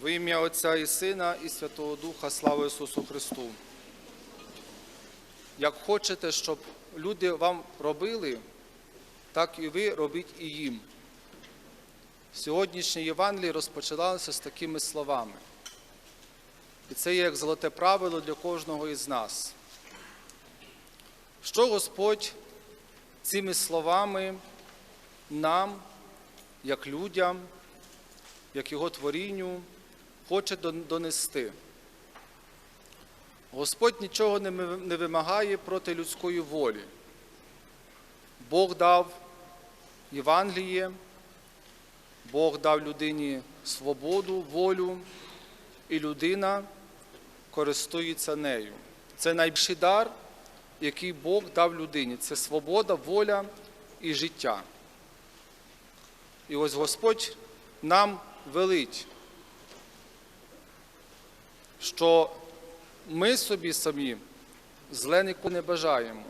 Во ім'я Отця і Сина, і Святого Духа, слава Ісусу Христу. Як хочете, щоб люди вам робили, так і ви робіть і їм. Сьогоднішнє Євангеліє розпочиналося з такими словами. І це є як золоте правило для кожного із нас. Що Господь цими словами нам, як людям, як Його творінню, хоче донести. Господь нічого не вимагає проти людської волі. Бог дав Євангеліє, Бог дав людині свободу, волю, і людина користується нею. Це найбільший дар, який Бог дав людині. Це свобода, воля і життя. І ось Господь нам велить, що ми собі самі зле ніколи не бажаємо,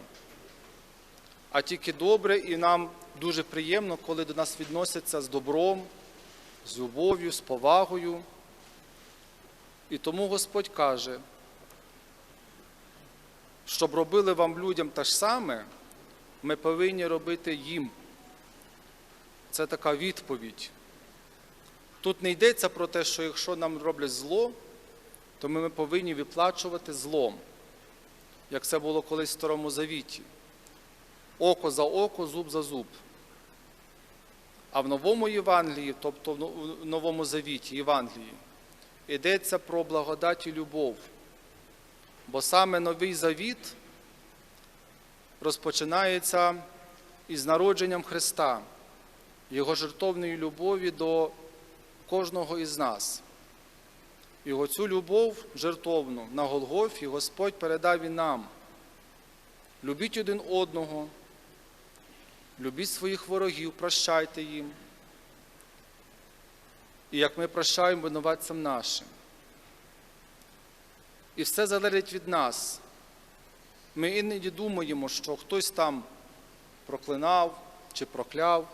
а тільки добре, і нам дуже приємно, коли до нас відносяться з добром, з любов'ю, з повагою. І тому Господь каже, щоб робили вам людям те ж саме, ми повинні робити їм. Це така відповідь. Тут не йдеться про те, що якщо нам роблять зло, то ми повинні виплачувати злом, як це було колись в Старому Завіті. Око за око, зуб за зуб. А в новому Євангелії, тобто в Новому Завіті Євангелії, йдеться про благодать і любов. Бо саме новий завіт розпочинається із народженням Христа, Його жертовної любові до кожного із нас. І оцю любов жертовну на Голгофі Господь передав і нам. Любіть один одного, любіть своїх ворогів, прощайте їм. І як ми прощаємо винуватцям нашим. І все залежить від нас. Ми іноді думаємо, що хтось там проклинав чи прокляв,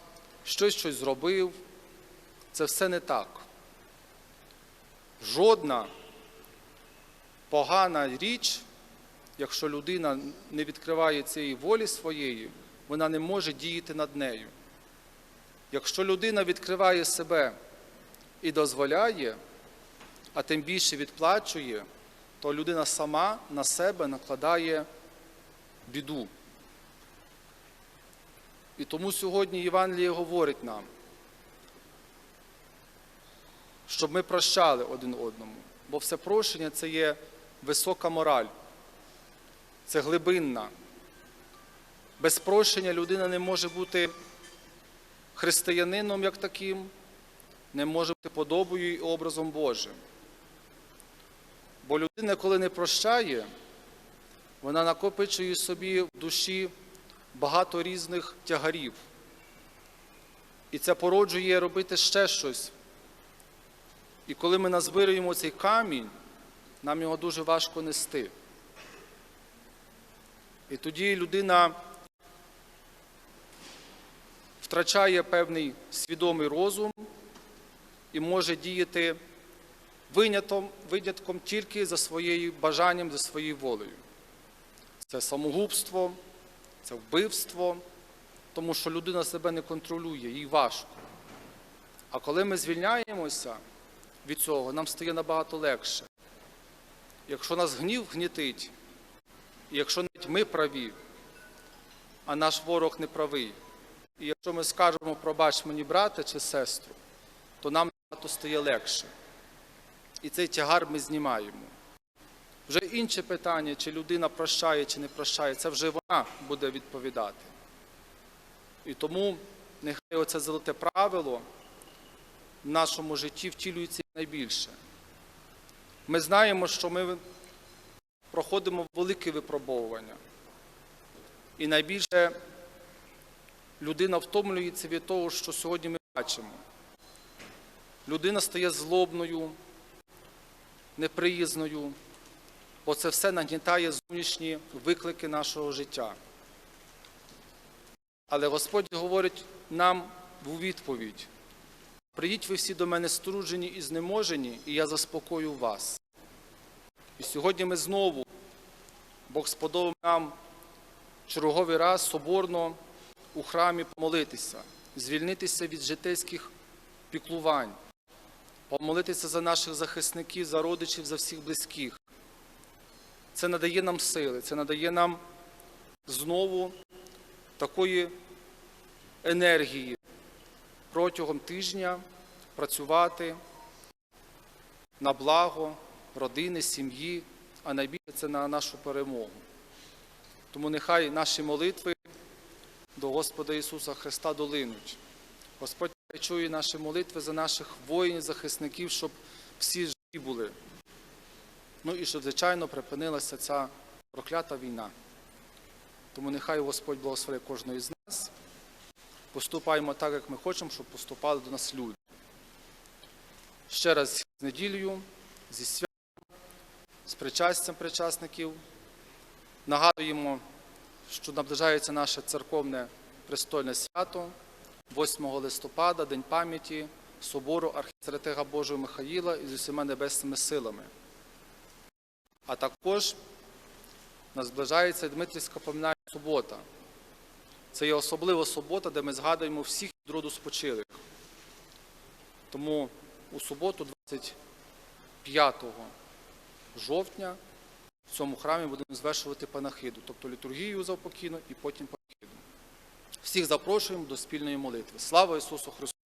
щось щось зробив. Це все не так. Жодна погана річ, якщо людина не відкриває цієї волі своєї, вона не може діяти над нею. Якщо людина відкриває себе і дозволяє, а тим більше відплачує, то людина сама на себе накладає біду. І тому сьогодні Євангеліє говорить нам, щоб ми прощали один одному. Бо все прощення це є висока мораль, це глибинна. Без прощення людина не може бути християнином як таким, не може бути подобою і образом Божим. Бо людина, коли не прощає, вона накопичує собі в душі багато різних тягарів. І це породжує робити ще щось. І коли ми назбируємо цей камінь, нам його дуже важко нести. І тоді людина втрачає певний свідомий розум і може діяти винятком, винятком тільки за своєю бажанням, за своєю волею. Це самогубство, це вбивство, тому що людина себе не контролює, їй важко. А коли ми звільняємося від цього, нам стає набагато легше. Якщо нас гнів гнітить, і якщо навіть ми праві, а наш ворог не правий, і якщо ми скажемо пробач мені брата чи сестру, то нам набагато стає легше. І цей тягар ми знімаємо. Вже інше питання, чи людина прощає, чи не прощає, це вже вона буде відповідати. І тому нехай оце золоте правило в нашому житті втілюється найбільше. Ми знаємо, що ми проходимо велике випробовування. І найбільше людина втомлюється від того, що сьогодні ми бачимо. Людина стає злобною, неприязною, бо це все нагнітає зовнішні виклики нашого життя. Але Господь говорить нам у відповідь: Прийдіть ви всі до мене струджені і знеможені, і я заспокою вас. І сьогодні ми знову, Бог сподобав нам черговий раз соборно у храмі помолитися, звільнитися від житейських піклувань, помолитися за наших захисників, за родичів, за всіх близьких. Це надає нам сили, це надає нам знову такої енергії протягом тижня працювати на благо родини, сім'ї, а найбільше це на нашу перемогу. Тому нехай наші молитви до Господа Ісуса Христа долинуть. Господь чує наші молитви за наших воїнів, захисників, щоб всі живі були. Ну і щоб, звичайно, припинилася ця проклята війна. Тому нехай Господь благословить кожного із нас. Поступаємо так, як ми хочемо, щоб поступали до нас люди. Ще раз з неділею, зі святом, з причастям причасників. Нагадуємо, що наближається наше церковне престольне свято 8 листопада, День пам'яті собору архістратега Божого Михаїла із усіма небесними силами. А також наближається Дмитрівська поминальна субота. Це є особлива субота, де ми згадуємо всіх від роду спочилих. Тому у суботу, 25 жовтня, в цьому храмі будемо звершувати панахиду, тобто літургію за упокійну і потім панахиду. Всіх запрошуємо до спільної молитви. Слава Ісусу Христу!